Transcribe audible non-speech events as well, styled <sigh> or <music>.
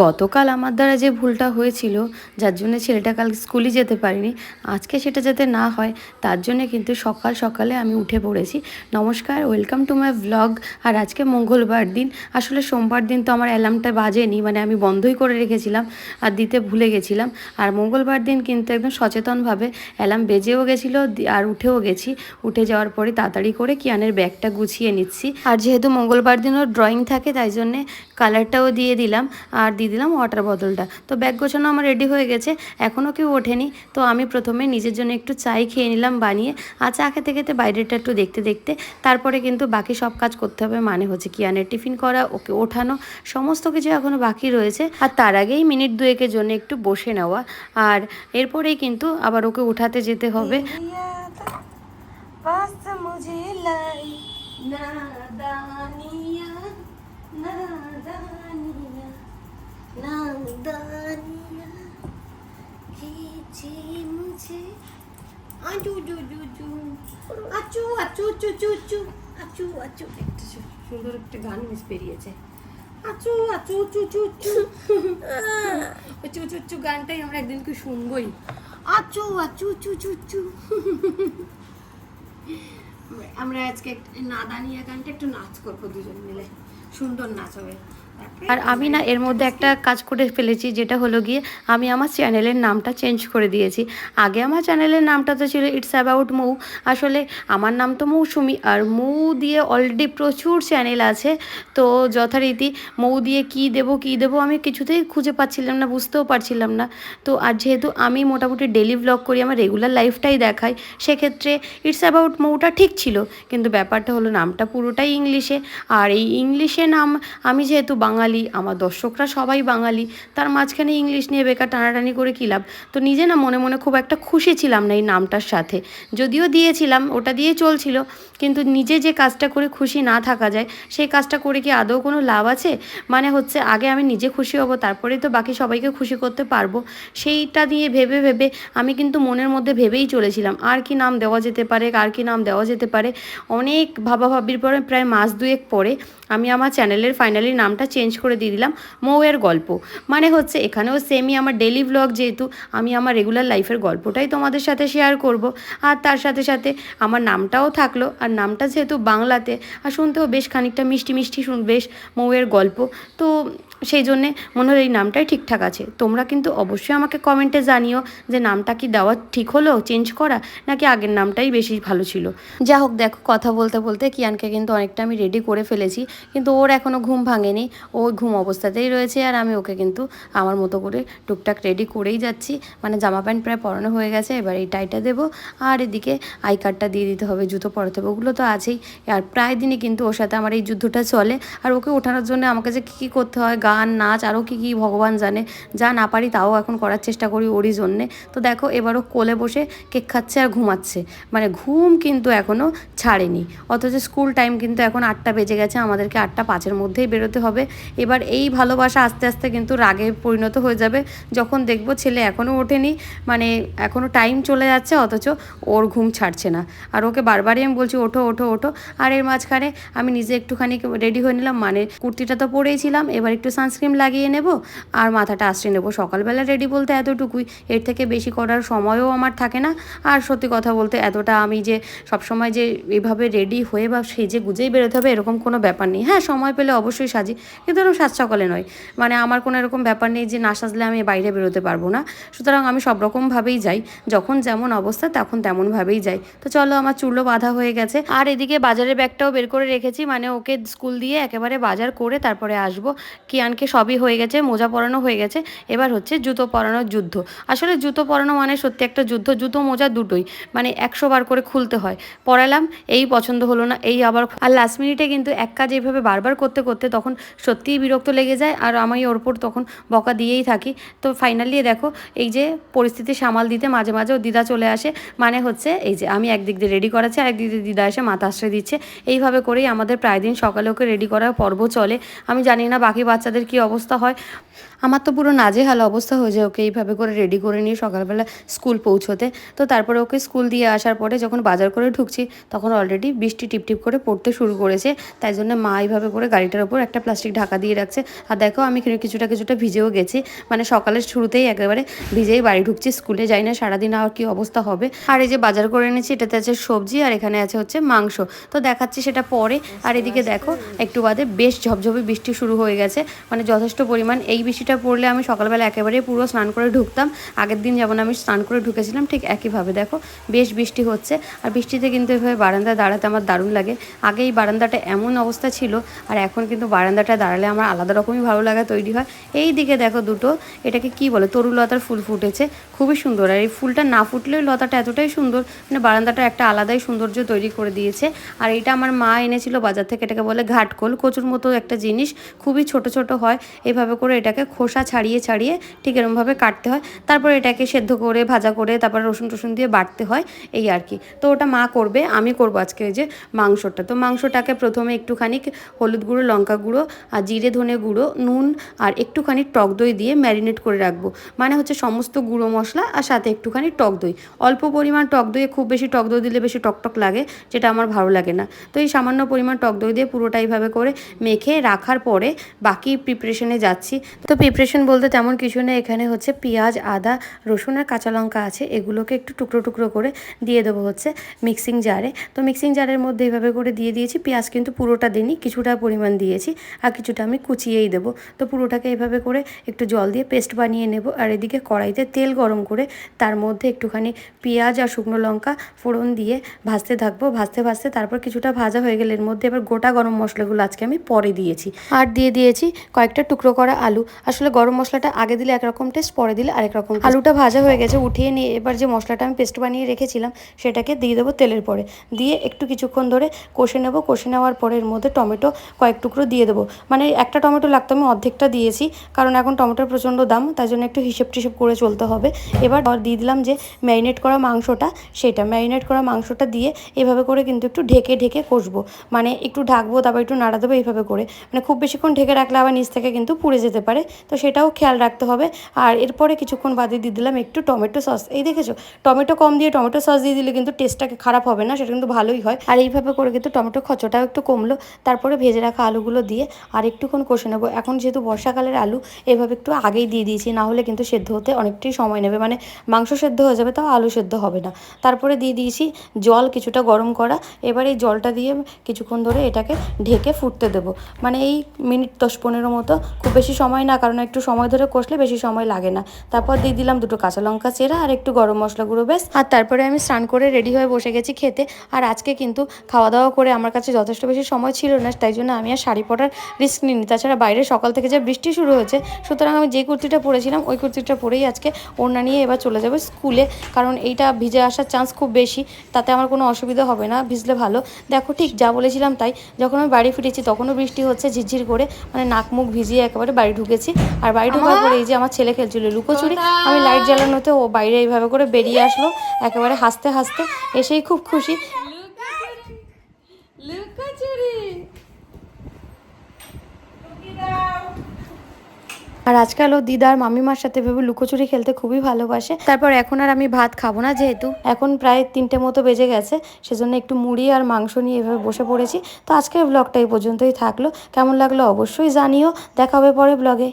গতকাল আমার দ্বারা যে ভুলটা হয়েছিল, যার জন্য ছেলেটা কাল স্কুলে যেতে পারিনি, আজকে সেটা যাতে না হয়, তার জন্য কিন্তু সকাল সকালে আমি উঠে পড়েছি। নমস্কার ওয়েলকাম টু মাই ভ্লগ আর আজকে মঙ্গলবার দিন, আসলে সোমবার দিন তো আমার অ্যালার্মটা বাজেনি মানে আমি বন্ধই করে রেখেছিলাম, আর দিতে ভুলে গেছিলাম। আর মঙ্গলবার দিন কিন্তু একদম সচেতনভাবে অ্যালার্ম বেজেও গেছিল আর উঠেও গেছি। উঠে যাওয়ার পরে তাড়াতাড়ি করে কিয়ানের ব্যাগটা গুছিয়ে নিচ্ছি। আর যেহেতু মঙ্গলবার দিনও ড্রয়িং থাকে, তাই জন্যে কালারটাও দিয়ে দিলাম। আর দিয়ে দিলাম ওয়াটার বোতলটা তো ব্যাগ গোছানো আমার রেডি হয়ে গেছে এখনও কেউ ওঠেনি। তো আমি প্রথমে নিজের জন্য একটু চাই খেয়ে নিলাম বানিয়ে, আর চা খেতে খেতে বাইরেটা একটু দেখতে দেখতে, তারপরে কিন্তু বাকি সব কাজ করতে হবে মানে হচ্ছে কিয়ানের টিফিন করা, ওকে ওঠানো, সমস্ত কিছু এখনও বাকি রয়েছে। আর তার আগেই মিনিট দুয়েকের জন্য একটু বসে নেওয়া, আর এরপরেই কিন্তু আবার ওকে উঠাতে যেতে হবে। बस नादानिया खींचे मुझे आचू चू चू चू আচু আচু চু চু চু আচু আচু একটা সু- সুন্দর একটা গান মিস বেরিয়েছে আচু আচু চু চু চু <laughs> ওই চু চু চু গানটাই আমরা একদিন কি শুনবই আচু আচু চু চু চু আমরা আজকে একটা নাদানিয়া গানটা একটু নাচ করবো দুজন মিলে সুন্দর নাচ হবে তারপরে আর আমি না এর মধ্যে একটা কাজ করে ফেলেছি, যেটা হলো গিয়ে আমি আমার চ্যানেলের নামটা চেঞ্জ করে দিয়েছি। আগে আমার চ্যানেলের নামটা তো ছিল ইটস অ্যাবাউট মৌ আসলে আমার নাম তো মৌসুমি, আর মৌ দিয়ে অলরেডি প্রচুর চ্যানেল আছে। তো যথারীতি মৌ দিয়ে কি দেব কি দেব আমি কিছুতেই খুঁজে পাচ্ছিলাম না, বুঝতেও পারছিলাম না। তো আর যেহেতু আমি মোটামুটি ডেলি ব্লগ করি, আমার রেগুলার লাইফটাই দেখাই, সেক্ষেত্রে ইটস অ্যাবাউট মৌটা ঠিক ছিল। কিন্তু ব্যাপারটা হলো নামটা পুরোটাই ইংলিশে আর এই ইংলিশে নাম আমি যেহেতু বাঙালি, আমার দর্শকরা সবাই বাঙালি। তার মাঝখানে ইংলিশ নিয়ে বেকার টানাটানি করে কী লাভ? তো নিজে না মনে মনে খুব একটা খুশি ছিলাম না এই নামটার সাথে। যদিও দিয়েছিলাম, ওটা দিয়ে চলছিল। কিন্তু নিজে যে কাজটা করে খুশি না থাকা যায়, সেই কাজটা করে কি আদৌ কোনো লাভ আছে? মানে হচ্ছে আগে আমি নিজে খুশি হব, তারপরেই তো বাকি সবাইকে খুশি করতে পারব। সেইটা দিয়ে ভেবে ভেবে আমি কিন্তু মনের মধ্যে ভেবেই চলেছিলাম, আর কি নাম দেওয়া যেতে পারে, আর কি নাম দেওয়া যেতে পারে। অনেক ভাবাভাবির পরে প্রায় মাস দুয়েক পরে আমি আমার চ্যানেলের ফাইনালি নামটা চেঞ্জ করে দিয়ে দিলাম, মৌয়ের গল্প। মানে হচ্ছে এখানেও সেমই আমার ডেলি ব্লগ যেহেতু, আমি আমার রেগুলার লাইফের গল্পটাই তোমাদের সাথে শেয়ার করব। আর তার সাথে সাথে আমার নামটাও থাকল, আর নামটা যেহেতু বাংলাতে, আর শুনতেও বেশ খানিকটা মিষ্টি মিষ্টি শুন বেশ মৌয়ের গল্প। তো সেই জন্যে মনে হলো এই নামটাই ঠিকঠাক আছে। তোমরা কিন্তু অবশ্যই আমাকে কমেন্টে জানিও যে নামটা কি দেওয়া ঠিক হলো চেঞ্জ করা, নাকি আগের নামটাই বেশি ভালো ছিল। যা হোক, দেখো, কথা বলতে বলতে কিয়ানকে কিন্তু অনেকটা আমি রেডি করে ফেলেছি। কিন্তু ওর এখনও ঘুম ভাঙেনি। ও ঘুম অবস্থাতেই রয়েছে আর আমি ওকে কিন্তু আমার মতো করে টুকটাক রেডি করেই যাচ্ছি। মানে জামা প্যান্ট প্রায় পরানো হয়ে গেছে, এবার এই টাইটা দেবো। আর এদিকে আই কার্ডটা দিয়ে দিতে হবে, জুতো পরাতে হবে, ওগুলো তো আছেই। আর প্রায় দিনই কিন্তু ওর সাথে আমার এই যুদ্ধটা চলে। আর ওকে ওঠানোর জন্য আমাকে যে কী কী করতে হয় গান, নাচ আরও কী কী ভগবান জানে। যা না পারি তাও এখন করার চেষ্টা করি ওরই জন্যে। তো দেখো, এবারও কোলে বসে কেক খাচ্ছে আর ঘুমাচ্ছে। মানে ঘুম কিন্তু এখনও ছাড়েনি। অথচ স্কুল টাইম কিন্তু এখন আটটা বেজে গেছে, আমাদেরকে আটটা পাঁচের মধ্যেই বেরোতে হবে। এবার এই ভালোবাসা আস্তে আস্তে কিন্তু রাগে পরিণত হয়ে যাবে। যখন দেখব ছেলে এখনও ওঠেনি মানে এখনও টাইম চলে যাচ্ছে, অথচ ওর ঘুম ছাড়ছে না। আর ওকে বারবারই আমি বলছি, ওঠো ওঠো ওঠো। আর এর মাঝখানে আমি নিজে একটুখানি রেডি হয়ে নিলাম। মানে কুর্তিটা তো পরেইছিলাম এবার একটু সানস্ক্রিন লাগিয়ে নেব আর মাথাটা আশ্রে নেব। সকালবেলা রেডি বলতে এতটুকুই। এর থেকে বেশি করার সময়ও আমার থাকে না। আর সত্যি কথা বলতে এতটা আমি যে সবসময় যে এভাবে রেডি হয়ে বা সেজে গুজেই বেরোতে হবে এরকম কোনো ব্যাপার নেই। হ্যাঁ সময় পেলে অবশ্যই সাজি। কিন্তু এরকম সাজ সকালে নয়। মানে আমার কোনো এরকম ব্যাপার নেই যে না সাজলে আমি বাইরে বেরোতে পারব না। সুতরাং আমি সব রকমভাবেই যাই। যখন যেমন অবস্থা তখন তেমনভাবেই যাই। তো চলো আমার চুলও বাঁধা হয়ে গেছে। আর এদিকে বাজারের ব্যাগটাও বের করে রেখেছি। মানে ওকে স্কুল দিয়ে একেবারে বাজার করে তারপরে আসব। কিয়ানকে সবই হয়ে গেছে, মোজা পরানো হয়ে গেছে। এবার হচ্ছে জুতো পরানোর যুদ্ধ। আসলে জুতো পরানো মানে সত্যি একটা যুদ্ধ, জুতো মোজা দুটোই। মানে একশো বার করে খুলতে হয়। পরালাম, এই পছন্দ হলো না, এই আবার আর লাস্ট মিনিটে কিন্তু এক কাজ এইভাবে বারবার করতে করতে তখন সত্যিই বিরক্ত লেগে যায়, আর আমি ওর উপর তখন বকা দিয়েই থাকি। তো ফাইনালি দেখো, এই যে পরিস্থিতি সামাল দিতে মাঝে মাঝে ও দিদা চলে আসে। মানে হচ্ছে এই যে আমি একদিক দিয়ে রেডি করাচ্ছি, আর একদিক দিয়ে দিদা এসে মাথা আশ্রয় দিচ্ছে। এইভাবে করেই আমাদের প্রায় দিন সকালে ওকে রেডি করার পর্ব চলে। আমি জানি না বাকি বাচ্চাদের কি অবস্থা হয়? আমার তো পুরো নাজেহাল অবস্থা হয়ে যায় ওকে এইভাবে করে রেডি করে নিয়ে সকালবেলা স্কুল পৌঁছোতে। তো তারপরে ওকে স্কুল দিয়ে আসার পরে যখন বাজার করে ঢুকছি, তখন অলরেডি বৃষ্টি টিপটিপ করে পড়তে শুরু করেছে। তাই জন্য মা এইভাবে করে গাড়িটার ওপর একটা প্লাস্টিক ঢাকা দিয়ে রাখছে। আর দেখো আমি কিছুটা কিছুটা ভিজেও গেছি। মানে সকালের শুরুতেই একেবারে ভিজেই বাড়ি ঢুকছি স্কুলে যাই না, সারাদিন আর কি অবস্থা হবে? আর এই যে বাজার করে এনেছি, এটাতে আছে সবজি আর এখানে আছে হচ্ছে মাংস। তো দেখাচ্ছি সেটা পরে। আর এদিকে দেখো, একটু বাদে বেশ ঝপঝপে বৃষ্টি শুরু হয়ে গেছে। মানে যথেষ্ট পরিমাণ। এই বৃষ্টিটা পড়লে আমি সকালবেলা একেবারে পুরো স্নান করে ঢুকতাম। আগের দিন যেমন আমি স্নান করে ঢুকেছিলাম, ঠিক একইভাবে। দেখো, বেশ বৃষ্টি হচ্ছে। আর বৃষ্টিতে কিন্তু এভাবে বারান্দায় দাঁড়াতে আমার দারুণ লাগে। আগে এই বারান্দাটা এমন অবস্থা ছিল, আর এখন কিন্তু বারান্দাটা দাঁড়ালে আমার আলাদা রকমই ভালো লাগা তৈরি হয়। এই দিকে দেখো দুটো, এটাকে কি বলে তরুলতার ফুল ফুটেছে। খুবই সুন্দর। আর এই ফুলটা না ফুটলেও লতাটা এতটাই সুন্দর মানে বারান্দাটা একটা আলাদাই সৌন্দর্য তৈরি করে দিয়েছে। আর এটা আমার মা এনেছিল বাজার থেকে, এটাকে বলে ঘাটকোল। কচুর মতো একটা জিনিস, খুবই ছোট ছোট হয় এভাবে করে এটাকে খোসা ছাড়িয়ে ছাড়িয়ে ঠিক এরমভাবে কাটতে হয়। তারপর এটাকে সেদ্ধ করে, ভাজা করে তারপর রসুন টসুন দিয়ে বাটতে হয়, এই আর কি। তো ওটা মা করবে, আমি করব আজকে যে মাংসটা। তো মাংসটাকে প্রথমে একটুখানি হলুদ গুঁড়ো, লঙ্কা গুঁড়ো আর জিরে, ধনে গুঁড়ো, নুন আর একটুখানি টক দই দিয়ে ম্যারিনেট করে রাখব। মানে হচ্ছে সমস্ত গুঁড়ো মশলা আর সাথে একটুখানি টক দই। অল্প পরিমাণ টক দইয়ে খুব বেশি টক দই দিলে বেশি টক টক লাগে, যেটা আমার ভালো লাগে না। তো এই সামান্য পরিমাণ টক দই দিয়ে পুরোটা এইভাবে করে মেখে রাখার পরে বাকি প্রিপারেশনে যাচ্ছি। তো প্রিপারেশন বলতে তেমন কিছু নেই, এখানে হচ্ছে পেঁয়াজ, আদা, রসুন আর কাঁচা লঙ্কা আছে, এগুলোকে একটু টুকরো টুকরো করে দিয়ে দেবো হচ্ছে মিক্সিং জারে তো মিক্সিং জারের মধ্যে এইভাবে করে দিয়ে দিয়েছি, পেঁয়াজ কিন্তু পুরোটা দিইনি, কিছুটা পরিমাণ দিয়েছি আর কিছুটা আমি কুচিয়েই দেবো। তো পুরোটাকে এইভাবে করে একটু জল দিয়ে পেস্ট বানিয়ে নেব আর এদিকে কড়াইতে তেল গরম করে তার মধ্যে একটুখানি পেঁয়াজ আর শুকনো লঙ্কা ফোড়ন দিয়ে ভাজতে থাকব। ভাজতে ভাজতে তারপর কিছুটা ভাজা হয়ে গেলে এর মধ্যে এবার গোটা গরম মশলাগুলো আজকে আমি পরে দিয়েছি। আর দিয়ে দিয়েছি কয়েকটা টুকরো করা আলু। আসলে গরম মশলাটা আগে দিলে একরকম টেস্ট পরে দিলে আরেক রকম আলুটা ভাজা হয়ে গেছে, উঠিয়ে নিয়ে এবার যে মশলাটা আমি পেস্ট বানিয়ে রেখেছিলাম, সেটাকে দিয়ে দেবো তেলের পরে। দিয়ে একটু কিছুক্ষণ ধরে কষে নেব। কষে নেওয়ার পরে এর মধ্যে টমেটো কয়েক টুকরো দিয়ে দেবো। মানে একটা টমেটো লাগতো, আমি অর্ধেকটা দিয়েছি, কারণ এখন টমেটোর প্রচণ্ড দাম, তাই জন্য একটু হিসেব টিসেব করে চলতে হবে। এবার দিয়ে দিলাম যে ম্যারিনেট করা মাংসটা, সেটা ম্যারিনেট করা মাংসটা দিয়ে এভাবে করে কিন্তু একটু ঢেকে ঢেকে কষবো। মানে একটু ঢাকবো, তারপর একটু নাড়া দেবো, এইভাবে করে। মানে খুব বেশিক্ষণ ঢেকে রাখলে আবার নিচ থেকে কিন্তু পুড়ে যেতে পারে। তো সেটাও খেয়াল রাখতে হবে। আর এরপরে কিছুক্ষণ বাদে দিয়ে দিলাম একটু টমেটো সস। এই দেখেছ? টমেটো কম দিয়ে টমেটো সস দিয়ে দিলে কিন্তু টেস্টটাকে খারাপ হবে না, সেটা কিন্তু ভালোই হয়। আর এইভাবে করে কিন্তু টমেটো খচটাও একটু কমলো। তারপরে ভেজে রাখা আলুগুলো দিয়ে আর একটুক্ষণ কষে নেব। এখন যেহেতু বর্ষাকালের আলু, এভাবে একটু আগেই দিয়ে দিয়েছি, না হলে কিন্তু সেদ্ধ হতে অনেকটাই সময় নেবে। মানে মাংস সেদ্ধ হয়ে যাবে, তাও আলু সেদ্ধ হবে না। তারপরে দিয়ে দিয়েছি জল কিছুটা গরম করা। এবার এই জলটা দিয়ে কিছুক্ষণ ধরে এটাকে ঢেকে ফুটতে দেবো। মানে এই মিনিট দশ পনেরো মতো খুব বেশি সময় না, কারণ একটু সময় ধরে কষলে বেশি সময় লাগে না। তারপর দিয়ে দিলাম দুটো কাঁচা লঙ্কা চেরা আর একটু গরম মশলা গুঁড়ো বেশ আর তারপরে আমি স্নান করে রেডি হয়ে বসে গেছি খেতে। আর আজকে কিন্তু খাওয়া দাওয়া করে আমার কাছে যথেষ্ট বেশি সময় ছিল না, তাই জন্য আমি আর শাড়ি পরার রিস্ক নিইনি। তাছাড়া বাইরে সকাল থেকে যে বৃষ্টি শুরু হয়েছে, সুতরাং আমি যে কুর্তিটা পরেছিলাম, ওই কুর্তিটা পরেই আজকে ওড়না নিয়ে এবার চলে যাবে স্কুলে, কারণ এইটা ভিজে আসার চান্স খুব বেশি। তাতে আমার কোনো অসুবিধা হবে না, ভিজলে ভালো। দেখো ঠিক যা বলেছিলাম তাই, যখন আমি বাড়ি ফিরেছি তখনও বৃষ্টি হচ্ছে, ঝিরঝির করে মানে নাক মুখ ভিজিয়ে একেবারে বাড়ি ঢুকেছি। আর বাড়ি ঢোকার পরে এই যে আমার ছেলে খেলছিল লুকোচুরি আমি লাইট জ্বালানোতে ও বাইরে এইভাবে করে বেরিয়ে আসলো একেবারে হাসতে হাসতে এসেই খুব খুশি লুকোচুরি আর আজকাল ও দিদার মামিমার সাথে ভেবে লুকোচুরি খেলতে খুবই ভালোবাসে। তারপর এখন আর আমি ভাত খাব না যেহেতু। এখন প্রায় তিনটে মতো বেজে গেছে সেজন্য একটু মুড়ি আর মাংস নিয়ে এভাবে বসে পড়েছি। তো আজকের ব্লগটা এই পর্যন্তই থাকল। কেমন লাগল অবশ্যই জানিও। দেখা হবে পরে ব্লগে